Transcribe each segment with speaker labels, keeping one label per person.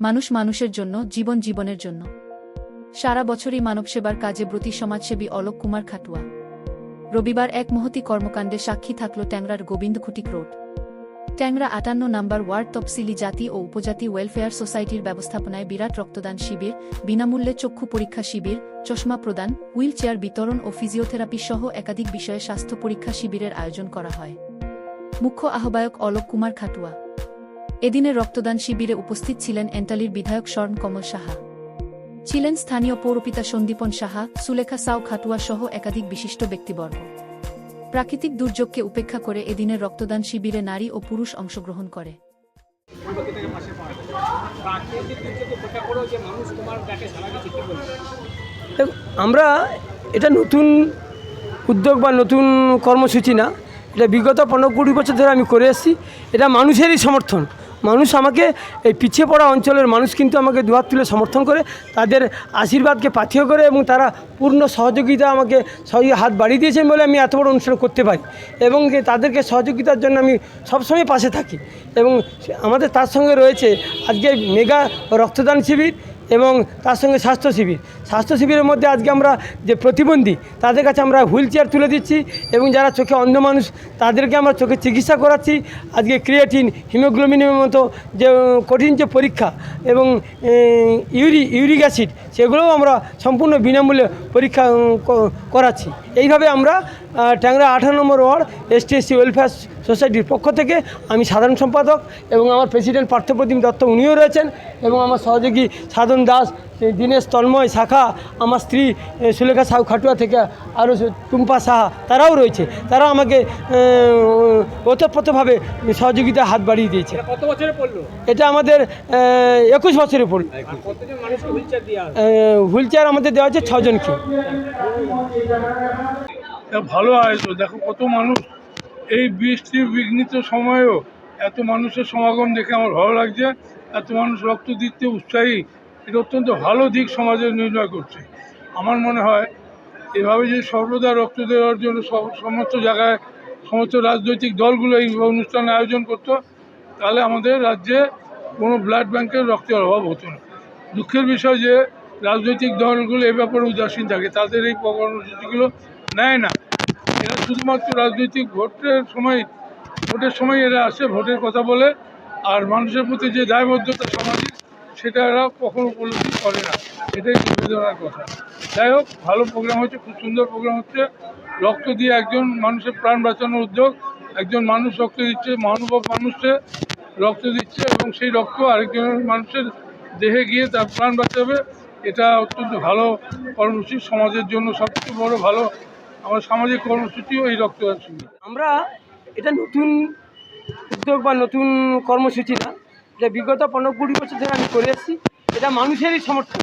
Speaker 1: মানুষ মানুষের জন্য, জীবন জীবনের জন্য। সারা বছরই মানবসেবার কাজে ব্রতী সমাজসেবী অলোক কুমার খাটুয়া। রবিবার এক মহতি কর্মকাণ্ডে সাক্ষী থাকল ট্যাংরার গোবিন্দকুটিক রোড। ট্যাংরা আটান্ন নাম্বার ওয়ার্ড তফসিলি জাতি ও উপজাতি ওয়েলফেয়ার সোসাইটির ব্যবস্থাপনায় বিরাট রক্তদান শিবির, বিনামূল্যে চক্ষু পরীক্ষা শিবির, চশমা প্রদান হুইল চেয়ার বিতরণ ও ফিজিওথেরাপি সহ একাধিক বিষয়ে স্বাস্থ্য পরীক্ষা শিবিরের আয়োজন করা হয়। মুখ্য আহ্বায়ক অলোক কুমার খাটুয়া। এদিনের রক্তদান শিবিরে উপস্থিত ছিলেন এন্টালির বিধায়ক স্বর্ণ কমল সাহা। ছিলেন স্থানীয় পৌরপিতা সন্দীপন সাহা, সুলেখা সাউ খাটুয়া সহ একাধিক বিশিষ্ট ব্যক্তিবর্গ। প্রাকৃতিক দুর্যোগকে উপেক্ষা করে এদিনের রক্তদান শিবিরে নারী ও পুরুষ অংশগ্রহণ করে।
Speaker 2: আমরা এটা নতুন উদ্যোগ বা নতুন কর্মসূচি না। এটা বিগত পনেরো কুড়ি বছর ধরে আমি করে এসেছি। এটা মানুষেরই সমর্থন। মানুষ আমাকে এই পিছিয়ে পড়া অঞ্চলের মানুষ কিন্তু আমাকে দুহাত তুলে সমর্থন করে, তাদের আশীর্বাদকে পাথেয় করে এবং তারা পূর্ণ সহযোগিতা আমাকে সহযোগী হাত বাড়িয়ে দিয়েছেন বলে আমি এত বড় অনুষ্ঠান করতে পারি। এবং তাদেরকে সহযোগিতার জন্য আমি সবসময় পাশে থাকি। এবং আমাদের তার সঙ্গে রয়েছে আজকে মেগা রক্তদান শিবির এবং তার সঙ্গে স্বাস্থ্য শিবির। স্বাস্থ্য শিবিরের মধ্যে আজকে আমরা যে প্রতিবন্ধী, তাদের কাছে আমরা হুইল চেয়ার তুলে দিচ্ছি এবং যারা চোখে অন্ধ মানুষ, তাদেরকে আমরা চোখে চিকিৎসা করাচ্ছি। আজকে ক্রিয়েটিন, হিমোগ্লোবিনের মতো যে, কঠিন যে পরীক্ষা এবং ইউরি, ইউরিক অ্যাসিড, সেগুলোও আমরা সম্পূর্ণ বিনামূল্যে পরীক্ষা করাচ্ছি। এইভাবে আমরা ট্যাংরা আঠারো number ward S T SC welfare সোসাইটির পক্ষ থেকে আমি সাধারণ সম্পাদক এবং আমার প্রেসিডেন্ট পার্থপ্রতিম দত্ত, উনিও রয়েছেন এবং আমার সহযোগী সাধন দাস দীনেশ তন্ময় শাখা আমার স্ত্রী সুলেখা সাউ খাটুয়া থেকে আরও টুম্পা সাহা তারাও রয়েছে। তারা আমাকে ওতপ্রোতভাবে সহযোগিতা হাত বাড়িয়ে দিয়েছে।
Speaker 3: এটা কত বছরে পড়ল?
Speaker 2: এটা আমাদের একুশ বছরে পড়ল।
Speaker 3: হুইল চেয়ার
Speaker 2: আমাদের দেওয়া হচ্ছে ছজনকে
Speaker 4: তা ভালো আয়োজন। দেখো কত মানুষ। এই বৃষ্টি বিঘ্নিত সময়েও এত মানুষের সমাগম দেখে আমার ভালো লাগছে। এত মানুষ রক্ত দিতে উৎসাহী। এটা অত্যন্ত ভালো দিক সমাজের নির্ণয় করছে। আমার মনে হয় এভাবে যে সর্বদা রক্ত দেওয়ার জন্য সমস্ত জায়গায় সমস্ত রাজনৈতিক দলগুলো এই অনুষ্ঠানে আয়োজন করতো, তাহলে আমাদের রাজ্যে কোনো ব্লাড ব্যাংকের রক্তের অভাব হতো না। দুঃখের বিষয় যে রাজনৈতিক দলগুলো এ ব্যাপারে উদাসীন থাকে, তাদের এই কর্মসূচিগুলো নেয় না। এরা শুধুমাত্র রাজনৈতিক ভোটের সময় ভোটের সময় এরা আসে, ভোটের কথা বলে, আর মানুষের প্রতি যে দায়বদ্ধতা সামাজিক সেটা এরা কখনো উপলব্ধি করে না। এটাই বেদনার কথা। যাই হোক, ভালো প্রোগ্রাম হচ্ছে, খুব সুন্দর প্রোগ্রাম হচ্ছে। রক্ত দিয়ে একজন মানুষের প্রাণ বাঁচানোর উদ্যোগ, একজন মানুষ রক্ত দিচ্ছে, মহানুভব মানুষে রক্ত দিচ্ছে এবং সেই রক্ত আরেকজনের মানুষের দেহে গিয়ে তার প্রাণ বাঁচাবে। এটা অত্যন্ত ভালো কর্মসূচি, সমাজের জন্য সবচেয়ে বড় ভালো আমার সামাজিক কর্মসূচিও এই রক্তদান শিবির।
Speaker 2: আমরা এটা নতুন উদ্যোগ বা নতুন কর্মসূচি না এটা বিগত পনেরো কুড়ি বছর ধরে আমি করে এসেছি, এটা মানুষেরই সমর্থন।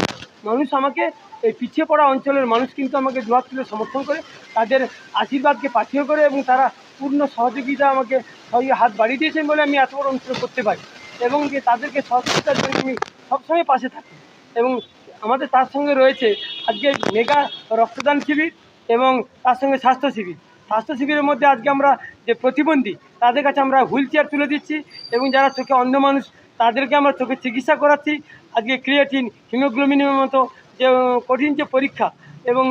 Speaker 2: মানুষ আমাকে এই পিছিয়ে পড়া অঞ্চলের মানুষ কিন্তু আমাকে দুহাত তুলে সমর্থন করে, তাদের আশীর্বাদকে পাথেয় করে এবং তারা পূর্ণ সহযোগিতা আমাকে হাত বাড়িয়ে দিয়েছেন বলে আমি এত বড় অনুষ্ঠান করতে পারি। এবং যে তাদেরকে সহযোগিতার জন্য আমি সবসময় পাশে থাকি। এবং আমাদের তার সঙ্গে রয়েছে আজকে মেগা রক্তদান শিবির এবং তার সঙ্গে স্বাস্থ্য শিবির। স্বাস্থ্য শিবিরের মধ্যে আজকে আমরা যে প্রতিবন্ধী, তাদের কাছে আমরা হুইল চেয়ার তুলে দিচ্ছি এবং যারা চোখে অন্ধ মানুষ তাদেরকে আমরা চোখে চিকিৎসা করাচ্ছি। আজকে ক্রিয়েটিন হিমোগ্লোবিনের মতো যে, কঠিন যে পরীক্ষা এবং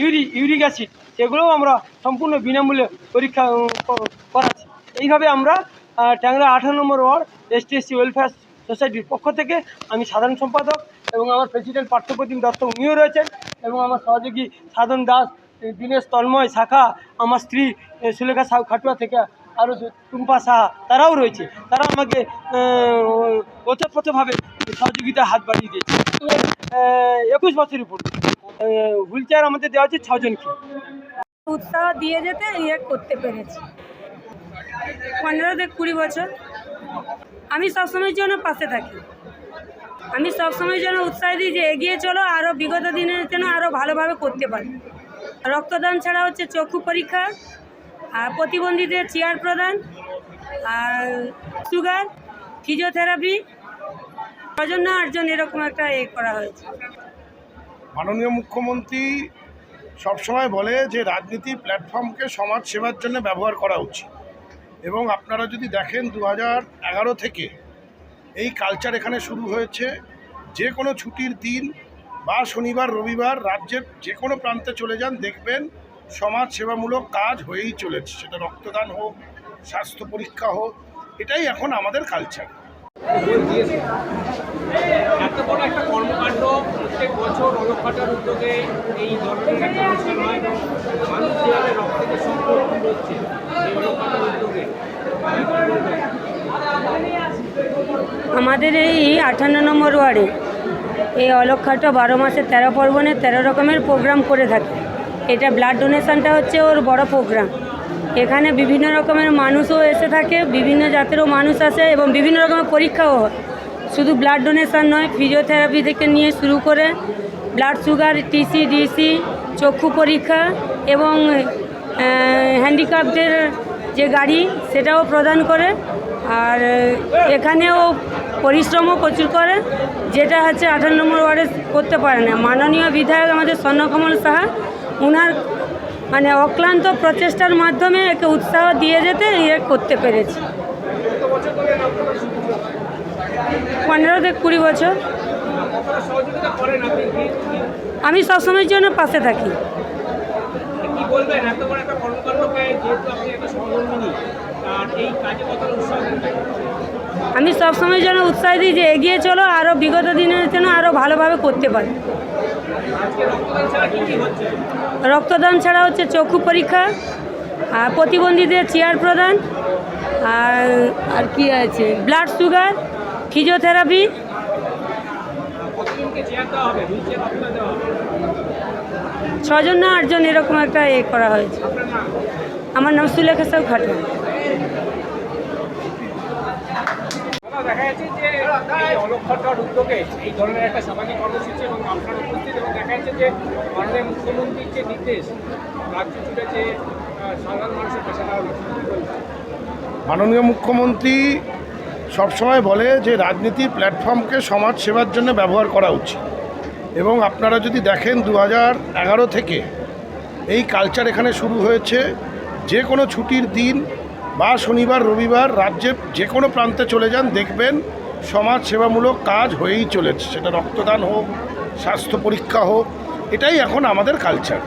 Speaker 2: ইউরি, ইউরিক অ্যাসিড সেগুলোও আমরা সম্পূর্ণ বিনামূল্যে পরীক্ষা করাচ্ছি। এইভাবে আমরা ট্যাংরা আঠারো number ward S T SC welfare সোসাইটির পক্ষ থেকে আমি সাধারণ সম্পাদক এবং আমার প্রেসিডেন্ট পার্থপ্রতিম দত্ত, উনিও রয়েছেন এবং আমার সহযোগী সাধন দাস দীনেশ তন্ময় শাখা, আমার স্ত্রী সুলেখা সাউ খাটুয়া থেকে আরও টুম্পা সাহা তারাও রয়েছে। তারা আমাকে ওতপ্রোতভাবে সহযোগিতা হাত বাড়িয়ে দিয়েছে। একুশ বছরের উপর। হুইল চেয়ার আমাদের দেওয়া হচ্ছে ছজনকে।
Speaker 5: উৎসাহ দিয়ে যেতে ইয়ে করতে পেরেছি। পনেরো থেকে কুড়ি বছর। আমি সবসময়ের জন্য পাশে থাকি। আমি সবসময়ের জন্য উৎসাহ দিই যে এগিয়ে চলো আরও বিগত দিনের জন্য আরও ভালোভাবে করতে পারি। রক্তদান ছাড়া হচ্ছে চক্ষু পরীক্ষা। আর প্রতিবন্ধীদের চেয়ার প্রদান, আর সুগার, ফিজিওথেরাপি জন্য আটজন এরকম একটা এ করা হয়েছে।
Speaker 6: মাননীয় মুখ্যমন্ত্রী সবসময় বলে যে রাজনীতি প্ল্যাটফর্মকে সমাজ সেবার জন্য ব্যবহার করা উচিত। এবং আপনারা যদি দেখেন দু এগারো থেকে এই কালচার এখানে শুরু হয়েছে, যে কোনো ছুটির দিন বা শনিবার, রবিবার রাজ্যের যে কোনো প্রান্তে চলে যান, দেখবেন সমাজ সেবামূলক কাজ হয়েই চলেছে। সেটা রক্তদান হোক স্বাস্থ্য পরীক্ষা হোক এটাই এখন আমাদের কালচার
Speaker 2: এত বড় একটা কর্মকাণ্ড প্রত্যেক বছর অলক্ষাটার উদ্যোগে এই ধরনের একটা অনুষ্ঠান হয় এবং মানুষ যেভাবে রক্তের সম্পর্ক হচ্ছে এই অলক্ষাটার উদ্যোগে।
Speaker 5: আমাদের এই আঠান্ন নম্বর ওয়ার্ডে এই অলক্ষাটা বারো মাসে তেরো পর্বণে তেরো রকমের প্রোগ্রাম করে থাকে। এটা ব্লাড ডোনেশনটা হচ্ছে ওর বড় প্রোগ্রাম এখানে বিভিন্ন রকমের মানুষও এসে থাকে, বিভিন্ন জাতেরও মানুষ আসে এবং বিভিন্ন রকমের পরীক্ষাও হয়। শুধু ব্লাড ডোনেশন নয় ফিজিওথেরাপি থেকে নিয়ে শুরু করে ব্লাড সুগার টিসি ডিসি চক্ষু পরীক্ষা এবং হ্যান্ডিক্যাপদের যে গাড়ি, সেটাও প্রদান করে। আর এখানেও পরিশ্রমও প্রচুর করে, যেটা হচ্ছে আঠারো নম্বর ওয়ার্ডে করতে পারে না। মাননীয় বিধায়ক আমাদের স্বর্ণকমল সাহা ওনার মানে অক্লান্ত প্রচেষ্টার মাধ্যমে একে উৎসাহ দিয়ে যেতে ইয়ে করতে পেরেছি? পনেরো থেকে কুড়ি বছর। আমি সবসময়ের জন্য পাশে থাকি। আমি সবসময়ের জন্য উৎসাহ দিই যে এগিয়ে চলো আরও বিগত দিনের জন্য আরও ভালোভাবে করতে পারি।
Speaker 2: রক্তদান ছাড়া হচ্ছে
Speaker 5: চক্ষু পরীক্ষা, আর প্রতিবন্ধীদের চেয়ার প্রদান, আর আর কি আছে? ব্লাড সুগার ফিজিওথেরাপি ছজন না আটজন এরকম একটা এ করা হয়েছে। আমার নাম সুলেখা সাউ খাটুয়া
Speaker 2: দাদা, দেখা যাচ্ছে যে এই অলক্ষাটার উদ্যোগে এই ধরনের একটা সামাজিক কর্মসূচি এবং আপনার উপস্থিত এবং দেখা যাচ্ছে যে মাননীয় মুখ্যমন্ত্রীর যে নির্দেশ, রাজ্য জুড়ে যে সাধারণ মানুষের
Speaker 6: মাননীয় মুখ্যমন্ত্রী সবসময় বলে যে রাজনীতির প্ল্যাটফর্মকে সমাজ সেবার জন্য ব্যবহার করা উচিত। এবং আপনারা যদি দেখেন দু থেকে এই কালচার এখানে শুরু হয়েছে, যে কোনো ছুটির দিন বা শনিবার, রবিবার রাজ্যের যে কোনো প্রান্তে চলে যান, দেখবেন সমাজ সেবামূলক কাজ হয়েই চলেছে। সেটা রক্তদান হোক, স্বাস্থ্য পরীক্ষা হোক, এটাই এখন আমাদের কালচার